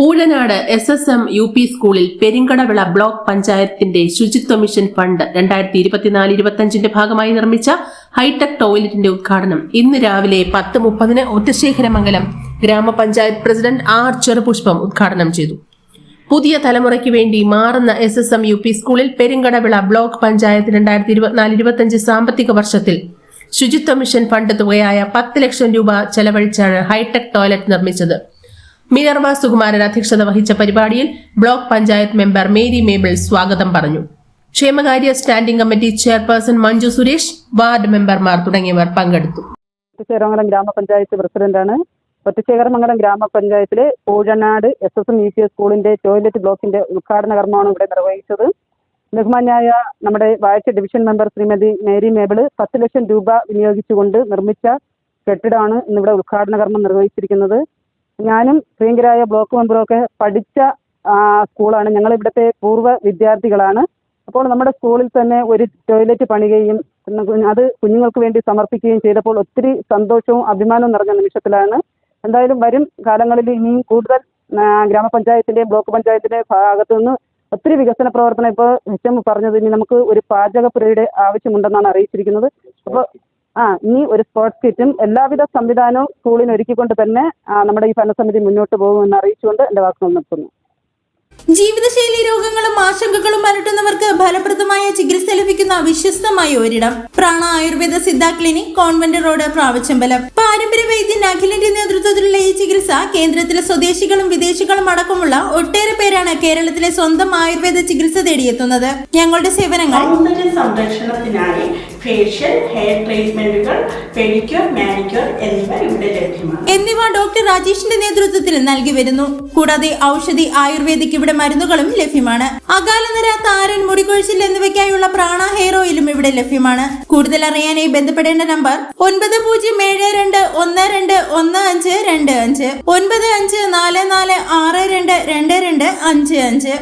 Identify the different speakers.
Speaker 1: Kazhukanad S S M U P സ്കൂളിൽ Perumkadavila block പഞ്ചായത്തിന്റെ ശുചിത്വ മിഷൻ ഫണ്ട് രണ്ടായിരത്തി ഇരുപത്തിനാല് ഇരുപത്തിയഞ്ചിന്റെ ഭാഗമായി നിർമ്മിച്ച ഹൈടെക് ടോയ്ലറ്റിന്റെ ഉദ്ഘാടനം. ഇന്ന് രാവിലെ പത്ത് മുപ്പതിന് ഒറ്റശേഖരമംഗലം ഗ്രാമപഞ്ചായത്ത് പ്രസിഡന്റ് ആർ ചെറുപുഷ്പം ഉദ്ഘാടനം ചെയ്തു. പുതിയ തലമുറയ്ക്ക് വേണ്ടി മാറുന്ന S S M U P സ്കൂളിൽ പെരിങ്കടവിള ബ്ലോക്ക് പഞ്ചായത്ത് രണ്ടായിരത്തി ഇരുപത്തിനാല് ഇരുപത്തിയഞ്ച് സാമ്പത്തിക വർഷത്തിൽ ശുചിത്വ മിഷൻ ഫണ്ട് തുകയായ പത്ത് ലക്ഷം രൂപ ചെലവഴിച്ചാണ് ഹൈടെക് ടോയ്ലറ്റ് നിർമ്മിച്ചത്. മിനർവ സുകുമാരൻ അധ്യക്ഷത വഹിച്ച പരിപാടിയിൽ block panchayat member Mary Mabel സ്വാഗതം പറഞ്ഞു. ക്ഷേമകാര്യ standing committee chairperson Manju Suresh ward മെമ്പർമാർ തുടങ്ങിയവർ പങ്കെടുത്തു.
Speaker 2: ചേരമംഗലം ഗ്രാമപഞ്ചായത്ത് പ്രസിഡന്റാണ്. ഒറ്റശേഖരമംഗലം ഗ്രാമപഞ്ചായത്തിലെ Poozhanad S S M E P S സ്കൂളിന്റെ ടോയ്ലറ്റ് ബ്ലോക്കിന്റെ ഉദ്ഘാടന കർമ്മമാണ് ഇവിടെ നിർവഹിച്ചത്. ബഹുമാനായ നമ്മുടെ വാഴ്ച division member Shrimati Mary Mabel പത്ത് ലക്ഷം രൂപ വിനിയോഗിച്ചുകൊണ്ട് നിർമ്മിച്ച കെട്ടിടമാണ് ഇന്നിവിടെ ഉദ്ഘാടന കർമ്മം നിർവഹിച്ചിരിക്കുന്നത്. ഞാനും പ്രിയങ്കരായ ബ്ലോക്ക് മെമ്പറും ഒക്കെ പഠിച്ച സ്കൂളാണ്. ഞങ്ങൾ ഇവിടുത്തെ പൂർവ വിദ്യാർത്ഥികളാണ്. അപ്പോൾ നമ്മുടെ സ്കൂളിൽ തന്നെ ഒരു ടോയ്ലറ്റ് പണിയുകയും അത് കുഞ്ഞുങ്ങൾക്ക് വേണ്ടി സമർപ്പിക്കുകയും ചെയ്തപ്പോൾ ഒത്തിരി സന്തോഷവും അഭിമാനവും നിറഞ്ഞ നിമിഷത്തിലാണ്. എന്തായാലും വരും കാലങ്ങളിൽ ഇനിയും കൂടുതൽ ഗ്രാമപഞ്ചായത്തിന്റെ ബ്ലോക്ക് പഞ്ചായത്തിന്റെ ഭാഗത്തു നിന്ന് ഒത്തിരി വികസന പ്രവർത്തനം ഇപ്പോൾ എച്ച് എം പറഞ്ഞത് ഇനി നമുക്ക് ഒരു പാചകപ്പുരയുടെ ആവശ്യമുണ്ടെന്നാണ് അറിയിച്ചിരിക്കുന്നത്. അപ്പോൾ ആ ഇനി ഒരു സ്പോർട്സ് കിറ്റും എല്ലാവിധ സംവിധാനവും സ്കൂളിന് ഒരുക്കിക്കൊണ്ട് തന്നെ നമ്മുടെ ഈ ഭരണസമിതി മുന്നോട്ട് പോകുമെന്ന് അറിയിച്ചുകൊണ്ട് എന്റെ വാക്കുകൾ നിർത്തുന്നു.
Speaker 3: ജീവിതശൈലി രോഗങ്ങളും ആശങ്കകളും അലട്ടുന്നവർക്ക് ഫലപ്രദമായ ചികിത്സ ലഭിക്കുന്ന വിശ്വസ്തമായ ഒരിടം. Prana Ayurveda Siddha clinic convent road Pravachambalam പാരമ്പര്യ വൈദ്യൻ അഖിലിന്റെ നേതൃത്വത്തിലുള്ള ഈ ചികിത്സ കേന്ദ്രത്തിലെ സ്വദേശികളും വിദേശികളും അടക്കമുള്ള ഒട്ടേറെ പേരാണ് കേരളത്തിലെ സ്വന്തം ആയുർവേദ ചികിത്സ തേടിയെത്തുന്നത്. ഞങ്ങളുടെ സേവനങ്ങൾ
Speaker 4: സംരക്ഷണത്തിനായി ഫേഷ്യൽ ഹെയർ ട്രീറ്റ്മെന്റുകൾ പെഡിക്യൂർ മാനിക്യൂർ എന്നിവ ഇവിടെ ലഭ്യമാണ്.
Speaker 3: എന്നിവ ഡോക്ടർ രാജേഷിന്റെ നേതൃത്വത്തിൽ നൽകി വരുന്നു. കൂടാതെ ഔഷധി ആയുർവേദിക് ഇവിടെ മരുന്നുകളും ലഭ്യമാണ്. അകാലനര താരൻ മുടികൊഴിച്ചിൽ എന്നിവയ്ക്കായുള്ള പ്രാണ ഹെയർ ഓയിലും ഇവിടെ ലഭ്യമാണ്. കൂടുതൽ അറിയാനായി ബന്ധപ്പെടേണ്ട നമ്പർ ഒൻപത് പൂജ്യം ഏഴ് രണ്ട് ഒന്ന് രണ്ട് ഒന്ന് അഞ്ച് രണ്ട് അഞ്ച്. ഒൻപത് അഞ്ച് നാല് നാല് ആറ് രണ്ട് രണ്ട് രണ്ട് അഞ്ച് അഞ്ച്.